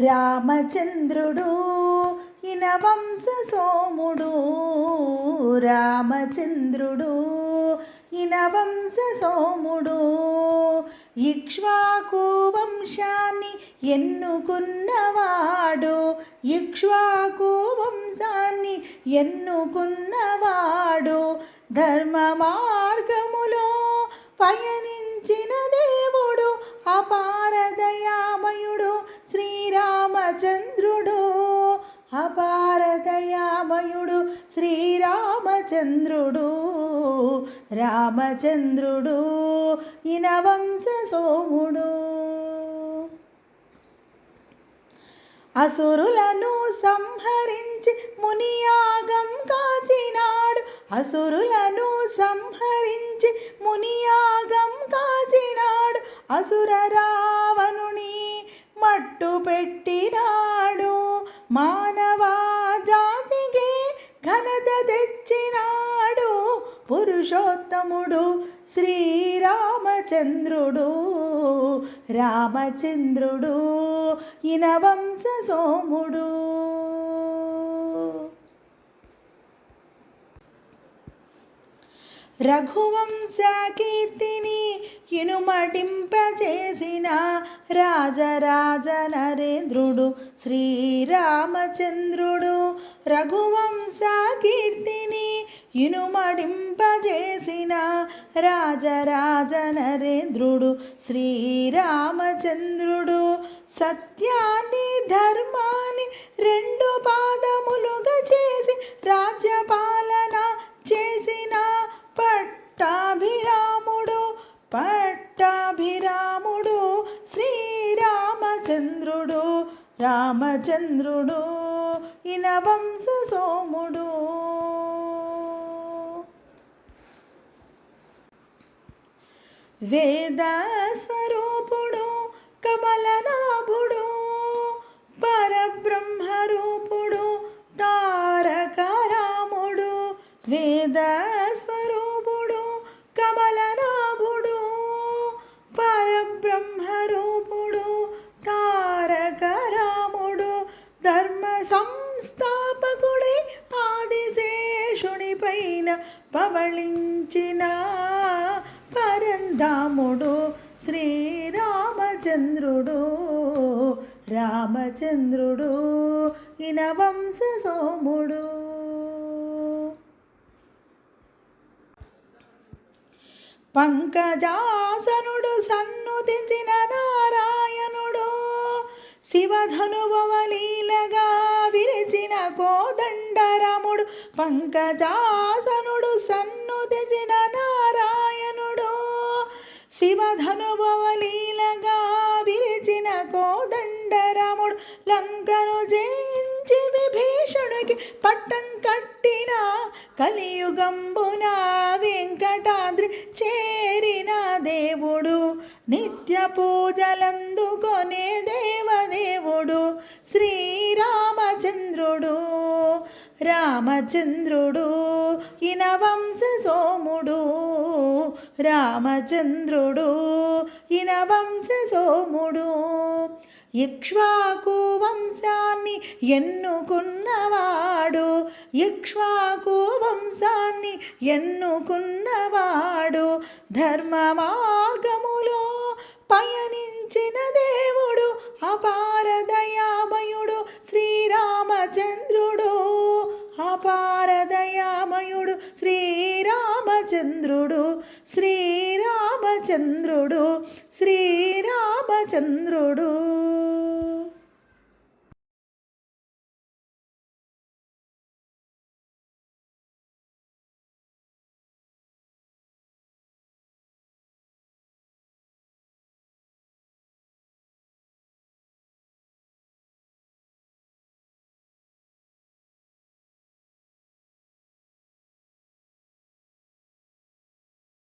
రామచంద్రుడు ఇన వంశ సోముడు రామచంద్రుడు ఇన వంశ సోముడు ఇక్ష్వాకు వంశాన్ని ఎన్నుకున్నవాడు. ఇక్ష్వాకు వంశాన్ని ఎన్నుకున్నవాడు. ధర్మ మార్గములో పయనించిన రామచంద్రుడు రామచంద్రుడు ఇన వంశ సోముడు. అసురులను సంహరించి మునియాగం కాచినాడు. అసురులను సంహరించి మునియాగం కాచినాడు. అసుర రావణుని మట్టు పెట్టినాడు మానవా పురుషోత్తముడు శ్రీరామచంద్రుడు రామచంద్రుడు ఇనవంశ సోముడు రఘువంశ కీర్తిని ఇనుమటింపజేసిన రాజరాజ నరేంద్రుడు శ్రీరామచంద్రుడు రఘువంశ కీర్తి ఇనుమడింపజేసిన రాజరాజ నరేంద్రుడు శ్రీరామచంద్రుడు సత్యాన్ని ధర్మాన్ని రెండు పాదములుగా చేసి రాజ్యపాలన చేసిన పట్టాభిరాముడు పట్టాభిరాముడు శ్రీరామచంద్రుడు రామచంద్రుడు ఇన వంశ సోముడు. వేదస్వరూపుడు కమలనాభుడు పరబ్రహ్మరూపుడు తారకరాముడు. వేద పవళించిన పవళించిన పరంధాముడు శ్రీరామచంద్రుడు రామచంద్రుడు ఇన వంశ సోముడు. పంకజాసనుడు సన్నుతించిన నారాయణుడు శివధనువలీలగా విరిచిన కోదండరాముడు పంకజాసనుడు సన్ను తెచిన నారాయణుడు శివధనువలీలగా విరిచిన కోదండరాముడు లంకను జయించి విభీషణుడికి పట్టం కట్టిన కలియుగంబున వెంకటాద్రి చేరిన దేవుడు. నిత్య పూజలందుకొనేదే రామచంద్రుడు ఇన వంశ సోముడు. రామచంద్రుడు ఇన వంశ సోముడు. ఇక్ష్వాకు వంశాన్ని ఎన్నుకున్నవాడు. ఇక్ష్వాకు వంశాన్ని ఎన్నుకున్నవాడు. ధర్మ మార్గములో పయనించిన దేవుడు అపారదయ అపారదయామయుడు శ్రీరామచంద్రుడు శ్రీరామచంద్రుడు శ్రీరామచంద్రుడు.